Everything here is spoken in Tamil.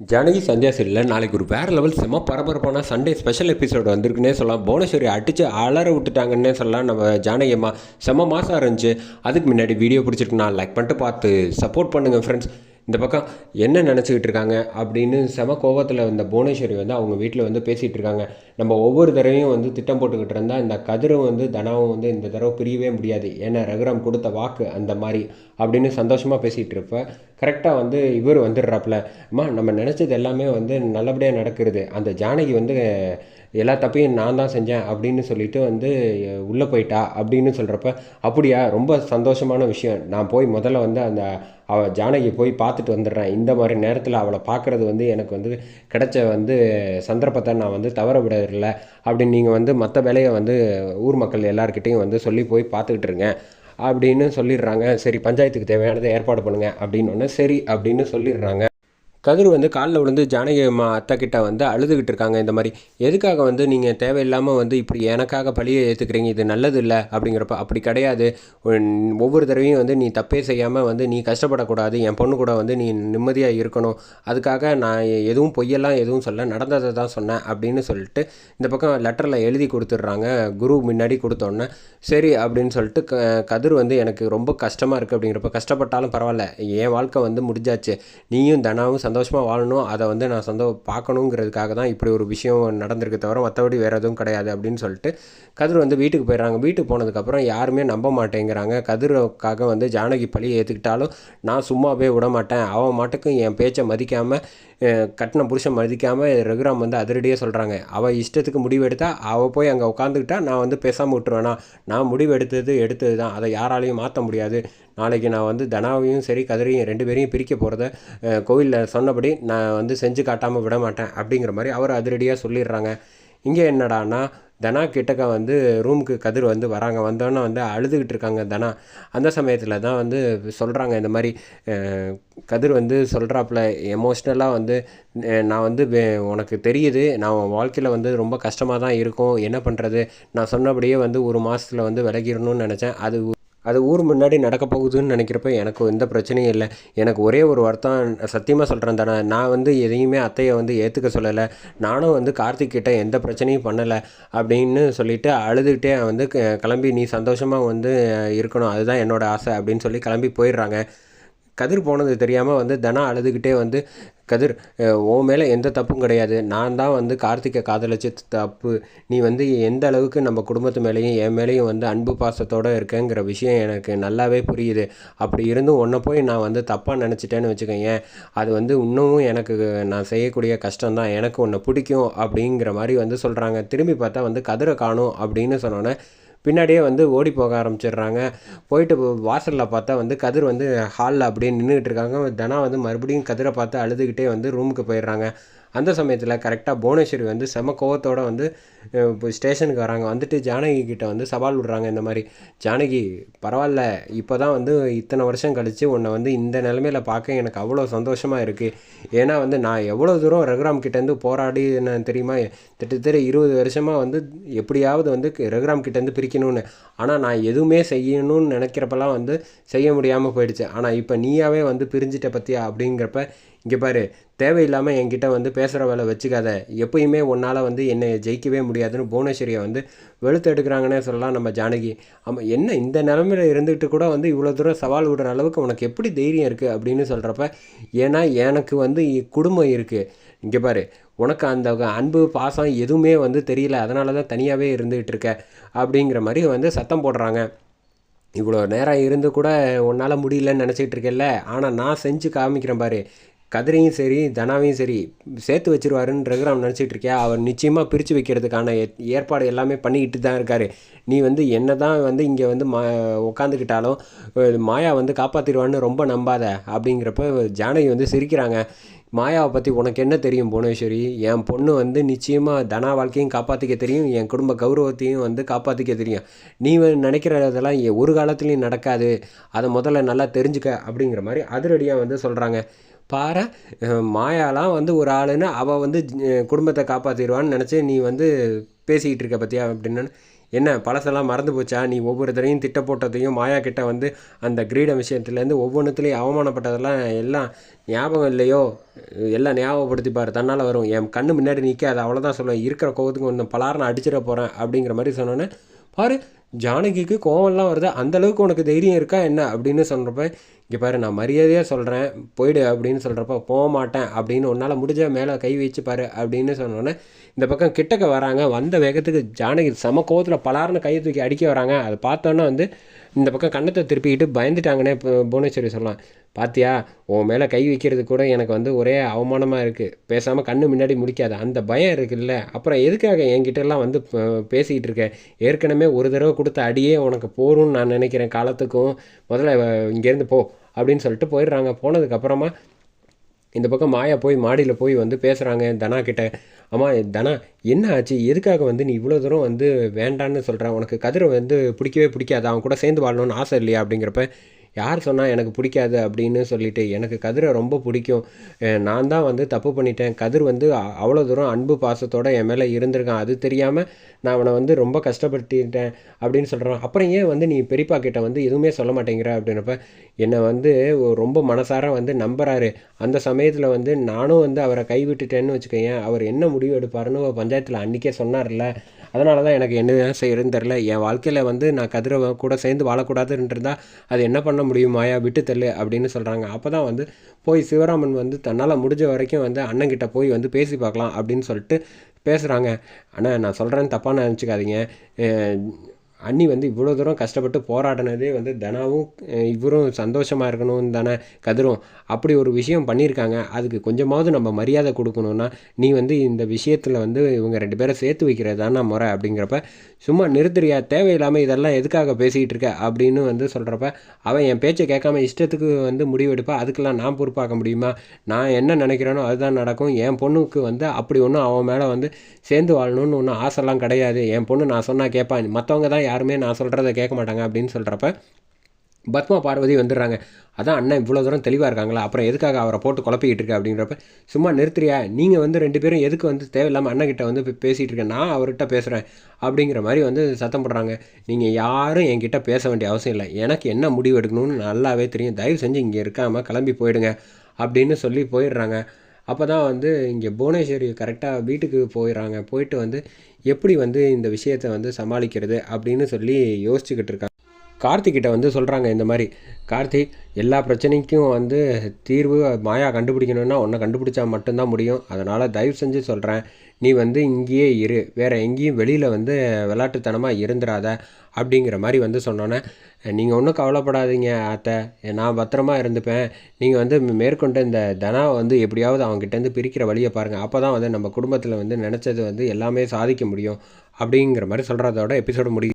ஜானகி சந்தியா சீரியலில் நாளைக்கு ஒரு வேறு லெவல் செம பரபரப்பான சண்டே ஸ்பெஷல் எபிசோடு வந்திருக்குன்னே சொல்லலாம். புவனேஸ்வரி அடித்து அலற விட்டுட்டாங்கன்னே சொல்லலாம். நம்ம ஜானகி அம்மா செம மாதம் இருந்துச்சு. அதுக்கு முன்னாடி வீடியோ பிடிச்சிருக்கு. நான் லைக் பண்ணிட்டு பார்த்து சப்போர்ட் பண்ணுங்கள் ஃப்ரெண்ட்ஸ் இந்த பக்கம் என்ன நினச்சிக்கிட்டு இருக்காங்க அப்படின்னு செம கோபத்தில் வந்த புவனேஸ்வரி வந்து அவங்க வீட்டில் வந்து பேசிகிட்டு இருக்காங்க. நம்ம ஒவ்வொரு தடவையும் வந்து திட்டம் போட்டுக்கிட்டு இருந்தால் இந்த கதிரும் வந்து தனாவும் வந்து இந்த தடவை பிரியவே முடியாது. ஏன்னா ரகுராம் கொடுத்த வாக்கு அந்த மாதிரி அப்படின்னு சந்தோஷமாக பேசிகிட்டு இருப்பேன் கரெக்டாக வந்து இவர் வந்துடுறாப்புல. அம்மா நம்ம நினச்சது எல்லாமே வந்து நல்லபடியாக நடக்கிறது. அந்த ஜானகி வந்து எல்லா தப்பையும் நான் தான் செஞ்சேன் அப்படின்னு சொல்லிட்டு வந்து உள்ளே போயிட்டா அப்படின்னு சொல்கிறப்ப அப்படியா? ரொம்ப சந்தோஷமான விஷயம். நான் போய் முதல்ல வந்து அந்த அவள் ஜானகி போய் பார்த்துட்டு வந்துடுறேன். இந்த மாதிரி நேரத்தில் அவளை பார்க்குறது வந்து எனக்கு வந்து கிடைச்ச வந்து சந்தர்ப்பத்தை நான் வந்து தவற விட இல்லை அப்படின்னு நீங்கள் வந்து மற்ற வேலையை வந்து ஊர் மக்கள் எல்லாருக்கிட்டையும் வந்து சொல்லி போய் பார்த்துக்கிட்டு இருங்க அப்படின்னு சொல்லிடுறாங்க. சரி பஞ்சாயத்துக்கு தேவையானதை ஏற்பாடு பண்ணுங்கள் அப்படின்னு ஒன்று சரி அப்படின்னு சொல்லிடுறாங்க. கதிர் வந்து காலில் விழுந்து ஜானகி அம்மா அத்தை கிட்ட வந்து அழுதுகிட்டு இருக்காங்க இந்த மாதிரி. எதுக்காக வந்து நீங்கள் தேவையில்லாமல் வந்து இப்படி எனக்காக பழியை ஏற்றுக்கிறீங்க இது நல்லது இல்லை அப்படிங்கிறப்ப அப்படி கிடையாது. ஒவ்வொரு தடவையும் வந்து நீ தப்பே செய்யாமல் வந்து நீ கஷ்டப்படக்கூடாது. என் பொண்ணு கூட வந்து நீ நிம்மதியாக இருக்கணும். அதுக்காக நான் எதுவும் பொய்யெல்லாம் எதுவும் சொல்ல நடந்ததை தான் சொன்னேன் அப்படின்னு சொல்லிட்டு இந்த பக்கம் லெட்டரில் எழுதி கொடுத்துட்றாங்க. குரு முன்னாடி கொடுத்தோன்னே சரி அப்படின்னு சொல்லிட்டு க கதிர் வந்து எனக்கு ரொம்ப கஷ்டமாக இருக்குது அப்படிங்கிறப்ப கஷ்டப்பட்டாலும் பரவாயில்ல. என் வாழ்க்கை வந்து முடிஞ்சாச்சு. நீயும் தனாவும் சந்தோஷமாக வாழணும். அதை வந்து நான் சந்தோ பார்க்கணுங்கிறதுக்காக தான் இப்படி ஒரு விஷயம் நடந்திருக்கு தவிர மற்றபடி வேறு எதுவும் கிடையாது அப்படின்னு சொல்லிட்டு கதிர் வந்து வீட்டுக்கு போயிடுறாங்க. வீட்டுக்கு போனதுக்கப்புறம் யாருமே நம்ப மாட்டேங்கிறாங்க. கதிருக்காக வந்து ஜானகி பழி ஏற்றுக்கிட்டாலும் நான் சும்மாவே விட மாட்டேன். அவன் மாட்டுக்கும் என் பேச்சை மதிக்காமல் கட்டின புருஷன் மதிக்காமல் ரகுராம் வந்து அதிரடியே சொல்கிறாங்க அவள் இஷ்டத்துக்கு முடிவு அவள் போய் அங்கே உட்காந்துக்கிட்டா நான் வந்து பேசாமல் விட்டுருவேனா? நான் முடிவு எடுத்தது எடுத்தது தான். அதை யாராலையும் மாற்ற முடியாது. நாளைக்கு நான் வந்து தனாவையும் சரி கதிரையும் ரெண்டு பேரையும் பிரிக்க போகிறத கோவிலில் சொன்னபடி நான் வந்து செஞ்சு காட்டாமல் விட மாட்டேன் அப்படிங்கிற மாதிரி அவர் அதிரடியாக சொல்லிடுறாங்க. இங்கே என்னடான்னா தனா கிட்டக்க வந்து ரூமுக்கு கதிர் வந்து வராங்க. வந்தோன்னே வந்து அழுதுகிட்டு இருக்காங்க தனா. அந்த சமயத்தில் தான் வந்து சொல்கிறாங்க இந்த மாதிரி கதிர் வந்து சொல்கிறாப்புல எமோஷ்னலாக வந்து நான் வந்து உனக்கு தெரியுது நான் உன் வாழ்க்கையில் வந்து ரொம்ப கஷ்டமாக தான் இருக்கும். என்ன பண்ணுறது நான் சொன்னபடியே வந்து ஒரு மாதத்தில் வந்து விலகிடணும்னு நினச்சேன். அது அது ஊர் முன்னாடி நடக்க போகுதுன்னு நினைக்கிறப்ப எனக்கு எந்த பிரச்சனையும் இல்லை. எனக்கு ஒரே ஒரு வருத்தம் சத்தியமாக சொல்கிறேன் தானே. நான் வந்து எதையுமே அத்தையை வந்து ஏற்றுக்க சொல்லலை. நானும் வந்து கார்த்திக் கிட்டே எந்த பிரச்சனையும் பண்ணலை அப்படின்னு சொல்லிட்டு அழுதுகிட்டே வந்து கிளம்பி நீ சந்தோஷமாக வந்து இருக்கணும். அதுதான் என்னோடய ஆசை அப்படின்னு சொல்லி கிளம்பி போயிடுறாங்க. கதிர் போனது தெரியாமல் வந்து தனா அழுதுகிட்டே வந்து கதிர் உன் மேலே எந்த தப்பும் கிடையாது. நான் தான் வந்து கார்த்திகை காதலிச்சு தப்பு. நீ வந்து எந்த அளவுக்கு நம்ம குடும்பத்து மேலேயும் என் மேலேயும் வந்து அன்பு பாசத்தோடு இருக்கேங்கிற விஷயம் எனக்கு நல்லாவே புரியுது. அப்படி இருந்தும் ஒன்றை போய் நான் வந்து தப்பாக நினச்சிட்டேன்னு வச்சுக்கோங்க அது வந்து இன்னமும் எனக்கு நான் செய்யக்கூடிய கஷ்டம்தான். எனக்கு உன்னை பிடிக்கும் அப்படிங்கிற மாதிரி வந்து சொல்கிறாங்க திரும்பி பார்த்தா வந்து கதிரை காணும் அப்படின்னு சொன்னோன்னே பின்னாடியே வந்து ஓடி போக ஆரம்பிச்சிடுறாங்க. போயிட்டு வாசலில் பார்த்தா வந்து கதிர் வந்து ஹாலில் அப்படியே நின்றுக்கிட்டு இருக்காங்க. தனா வந்து மறுபடியும் கதிரை பார்த்து அழுதுகிட்டே வந்து ரூமுக்கு போயிடுறாங்க. அந்த சமயத்தில் கரெக்டாக புவனேஸ்வரி வந்து செம கோவத்தோடு வந்து இப்போ ஸ்டேஷனுக்கு வராங்க. வந்துட்டு ஜானகி கிட்ட வந்து சவால் விடுறாங்க இந்த மாதிரி. ஜானகி பரவாயில்ல இப்போ தான் வந்து இத்தனை வருஷம் கழித்து உன்னை வந்து இந்த நிலமையில பார்க்க எனக்கு அவ்வளோ சந்தோஷமாக இருக்குது ஏன்னா வந்து நான் எவ்வளோ தூரம் ரகுராம் கிட்டேருந்து போராடி என்ன தெரியுமா? திட்டத்தட்ட இருபது வருஷமாக வந்து எப்படியாவது வந்து ரகுராம் கிட்டேருந்து பிரிக்கணும்னு. ஆனால் நான் எதுவுமே செய்யணும்னு நினைக்கிறப்பெல்லாம் வந்து செய்ய முடியாமல் போயிடுச்சு. ஆனால் இப்போ நீயாவே வந்து பிரிஞ்சிட்ட பற்றியா அப்படிங்கிறப்ப இங்கே பாரு தேவையில்லாமல் என்கிட்ட வந்து பேசுகிற வேலை வச்சுக்காத. எப்பயுமே உன்னால் வந்து என்னை ஜெயிக்கவே முடியாதுன்னு புவனேஸ்வரியை வந்து வெளுத்து எடுக்கிறாங்கன்னே சொல்லலாம் நம்ம ஜானகி. ஆமாம் என்ன இந்த நிலமையில இருந்துக்கிட்டு கூட வந்து இவ்வளோ தூரம் சவால் விடுற அளவுக்கு உனக்கு எப்படி தைரியம் இருக்குது அப்படின்னு சொல்கிறப்ப ஏன்னா எனக்கு வந்து குடும்பம் இருக்குது இங்கே பாரு உனக்கு அந்த அன்பு பாசம் எதுவுமே வந்து தெரியல அதனால தான் தனியாகவே இருந்துகிட்டு இருக்க அப்படிங்கிற மாதிரி வந்து சத்தம் போடுறாங்க. இவ்வளோ நேரம் இருந்து கூட உன்னால் முடியலன்னு நினச்சிக்கிட்டு இருக்கேல்ல ஆனால் நான் செஞ்சு காமிக்கிறேன் பாரு. கதிரையும் சரி தனாவையும் சரி சேர்த்து வச்சிருவாருன்னு நான் நினச்சிட்டு இருக்கியா? அவர் நிச்சயமாக பிரித்து வைக்கிறதுக்கான ஏற்பாடு எல்லாமே பண்ணிக்கிட்டு தான் இருக்கார். நீ வந்து என்ன தான் வந்து இங்கே வந்து மா உட்காந்துக்கிட்டாலும் மாயா வந்து காப்பாற்றிடுவான்னு ரொம்ப நம்பாத. அப்படிங்கிறப்ப ஜானகி வந்து சிரிக்கிறாங்க. மாயாவை பற்றி உனக்கு என்ன தெரியும் புவனேஸ்வரி? என் பொண்ணு வந்து நிச்சயமாக தனா வாழ்க்கையும் காப்பாற்றிக்க தெரியும் என் குடும்ப கௌரவத்தையும் வந்து காப்பாற்றிக்க தெரியும். நீ நினைக்கிறதெல்லாம் ஒரு காலத்துலேயும் நடக்காது. அதை முதல்ல நல்லா தெரிஞ்சுக்க அப்படிங்கிற மாதிரி அதிரடியாக வந்து சொல்கிறாங்க பாரு மாயாலாம் வந்து ஒரு ஆளுன்னு அவள் வந்து குடும்பத்தை காப்பாற்றிடுவான்னு நினச்சி நீ வந்து பேசிக்கிட்டு இருக்க பற்றியா அப்படின்னு. என்ன பழசெல்லாம் மறந்து போச்சா? நீ ஒவ்வொரு தடையும் திட்ட போட்டதையும் மாயா கிட்ட வந்து அந்த கிரீடம் விஷயத்துலேருந்து ஒவ்வொன்றுத்துலேயும் அவமானப்பட்டதெல்லாம் எல்லாம் ஞாபகம் இல்லையோ? எல்லாம் ஞாபகப்படுத்தி பாரு தன்னால் வரும். என் கண்ணு முன்னாடி நிற்க அது அவ்வளோதான் சொல்லுவேன். இருக்கிற கோவத்துக்கு ஒன்று பலாரனை அடிச்சிட போகிறேன் அப்படிங்கிற மாதிரி சொன்னோன்னே பாரு ஜானகிக்கு கோவம்லாம் வருது? அந்தளவுக்கு உனக்கு தைரியம் இருக்கா என்ன? அப்படின்னு சொல்கிறப்ப இங்கே பாரு நான் மரியாதையாக சொல்கிறேன் போயிடு அப்படின்னு சொல்கிறப்ப போக மாட்டேன் அப்படின்னு உன்னால் முடிஞ்ச மேலே கை வச்சு பாரு அப்படின்னு சொன்னோன்னே இந்த பக்கம் கிட்டக்க வராங்க. வந்த வேகத்துக்கு ஜானகி சம கோவத்தில் பலார்னு கையை தூக்கி அடிக்க வராங்க. அதை பார்த்தோன்னே வந்து இந்த பக்கம் கண்ணத்தை திருப்பிக்கிட்டு பயந்துட்டாங்கன்னே புவனேஸ்வரி சொல்லலாம். பாத்தியா உன் மேலே கை வைக்கிறது கூட எனக்கு வந்து ஒரே அவமானமாக இருக்குது பேசாமல் கண்ணு முன்னாடி முடிக்காத. அந்த பயம் இருக்குல்ல? அப்புறம் எதுக்காக என்கிட்டலாம் வந்து பேசிக்கிட்டு இருக்க? ஏற்கனவே ஒரு தடவை கொடுத்த அடியே உனக்கு போரும்னு நான் நினைக்கிறேன் காலத்துக்கும். முதல்ல இங்கேருந்து போ அப்படின்னு சொல்லிட்டு போயிடுறாங்க. போனதுக்கப்புறமா இந்த பக்கம் மாயா போய் மாடியில் போய் வந்து பேசுகிறாங்க தனா கிட்ட. அம்மா தனா என்ன ஆச்சு? எதுக்காக வந்து நீ இவ்வளோ தூரம் வந்து வேண்டான்னு சொல்கிற உனக்கு கதிரை வந்து பிடிக்கவே பிடிக்காது. அவன் கூட சேர்ந்து வாழணும்னு ஆசை இல்லையா அப்படிங்கிறப்ப யார் சொன்னால் எனக்கு பிடிக்காது அப்படின்னு சொல்லிட்டு எனக்கு கதிரை ரொம்ப பிடிக்கும். நான் தான் வந்து தப்பு பண்ணிட்டேன். கதிர் வந்து அவ்வளோ தூரம் அன்பு பாசத்தோடு என் மேலே இருந்திருக்கான். அது தெரியாமல் நான் அவனை வந்து ரொம்ப கஷ்டப்படுத்திட்டேன் அப்படின்னு சொல்கிறான் அப்புறம் ஏன் வந்து நீ பெரியப்பா கிட்ட வந்து எதுவுமே சொல்ல மாட்டேங்கிற அப்படின்றப்ப என்னை வந்து ரொம்ப மனசார வந்து நம்புறாரு. அந்த சமயத்தில் வந்து நானும் வந்து அவரை கைவிட்டுட்டேன்னு வச்சுக்கோங்க அவர் என்ன முடிவு எடுப்பாருன்னு பஞ்சாயத்தில் அன்றைக்கே சொன்னார்ல. அதனால தான் எனக்கு என்ன செய்யறதுன்னு தெரில என் வாழ்க்கையில் வந்து நான் கதிரை கூட சேர்ந்து வாழக்கூடாதுன்றிருந்தால் அது என்ன பண்ண முடியும்? மாயா விட்டு தள்ளு அப்படின்னு சொல்கிறாங்க அப்போ தான் வந்து போய் சிவராமன் வந்து தன்னால் முடிஞ்ச வரைக்கும் வந்து அண்ணங்கிட்ட போய் வந்து பேசி பார்க்கலாம் அப்படின்னு சொல்லிட்டு பேசுகிறாங்க ஆனால் நான் சொல்கிறேன்னு தப்பாக நினச்சிக்காதீங்க. அண்ணி வந்து இவ்வளோ தூரம் கஷ்டப்பட்டு போராடினதே வந்து தனாவும் இவரும் சந்தோஷமாக இருக்கணும் தானே கதிரும். அப்படி ஒரு விஷயம் பண்ணியிருக்காங்க. அதுக்கு கொஞ்சமாவது நம்ம மரியாதை கொடுக்கணுன்னா நீ வந்து இந்த விஷயத்தில் வந்து இவங்க ரெண்டு பேரை சேர்த்து வைக்கிறது தானே முறை அப்படிங்கிறப்ப சும்மா நிறுத்துறியா? தேவையில்லாமல் இதெல்லாம் எதுக்காக பேசிக்கிட்டு இருக்க? அப்படின்னு வந்து சொல்கிறப்ப அவன் என் பேச்சை கேட்காம இஷ்டத்துக்கு வந்து முடிவெடுப்பா. அதுக்கெல்லாம் நான் பொறுப்பாக்க முடியுமா? நான் என்ன நினைக்கிறேனோ அதுதான் நடக்கும். என் பொண்ணுக்கு வந்து அப்படி ஒன்றும் அவன் மேலே வந்து சேர்ந்து வாழணும்னு ஒன்றும் ஆசைலாம் கிடையாது. என் பொண்ணு நான் சொன்னால் கேட்பான் மற்றவங்க தான் யாருமே நான் சொல்கிறத கேட்க மாட்டாங்க அப்படின்னு சொல்கிறப்ப பத்மா பார்வதி வந்துடுறாங்க. அதான் அண்ணன் இவ்வளோ தூரம் தெளிவாக இருக்காங்களா? அப்புறம் எதுக்காக அவரை போட்டு குழப்பிக்கிட்டு இருக்க அப்படின்றப்ப சும்மா நிறுத்துறியா? நீங்கள் வந்து ரெண்டு பேரும் எதுக்கு வந்து தேவையில்லாமல் அண்ணன்கிட்ட வந்து பேசிகிட்டு இருக்கேன் நான் அவர்கிட்ட பேசுகிறேன் அப்படிங்கிற மாதிரி வந்து சத்தம் போடுறாங்க. நீங்கள் யாரும் என்கிட்ட பேச வேண்டிய அவசியம் இல்லை. எனக்கு என்ன முடிவு எடுக்கணும்னு நல்லாவே தெரியும். தயவு செஞ்சு இங்கே இருக்காமல் கிளம்பி போயிடுங்க அப்படின்னு சொல்லி போயிடுறாங்க. அப்போ தான் வந்து இங்கே புவனேஸ்வரி கரெக்டாக வீட்டுக்கு போயிடுறாங்க போயிட்டு வந்து எப்படி வந்து இந்த விஷயத்தை வந்து சமாளிக்கிறது அப்படின்னு சொல்லி யோசிச்சுக்கிட்டு இருக்காங்க. கார்த்திக்கிட்ட வந்து சொல்கிறாங்க இந்த மாதிரி கார்த்திக் எல்லா பிரச்சனைக்கும் வந்து தீர்வு மாயா கண்டுபிடிக்கணும்னா ஒன்றை கண்டுபிடிச்சா மட்டும்தான் முடியும். அதனால் தயவு செஞ்சு சொல்கிறேன் நீ வந்து இங்கேயே இரு. வேறு எங்கேயும் வெளியில் வந்து விளாட்டுத்தனமாக இருந்துடாத அப்படிங்கிற மாதிரி வந்து சொன்னோன்னே நீங்கள் ஒன்றும் கவலைப்படாதீங்க அத்தை. நான் பத்திரமா இருந்துப்பேன். நீங்கள் வந்து மேற்கொண்டு இந்த தனா வந்து எப்படியாவது அவங்ககிட்டேருந்து பிரிக்கிற வழியை பாருங்கள் அப்போ தான் வந்து நம்ம குடும்பத்தில் வந்து நினச்சது வந்து எல்லாமே சாதிக்க முடியும். அப்படிங்கிற மாதிரி சொல்கிறதோட எபிசோடு முடியும்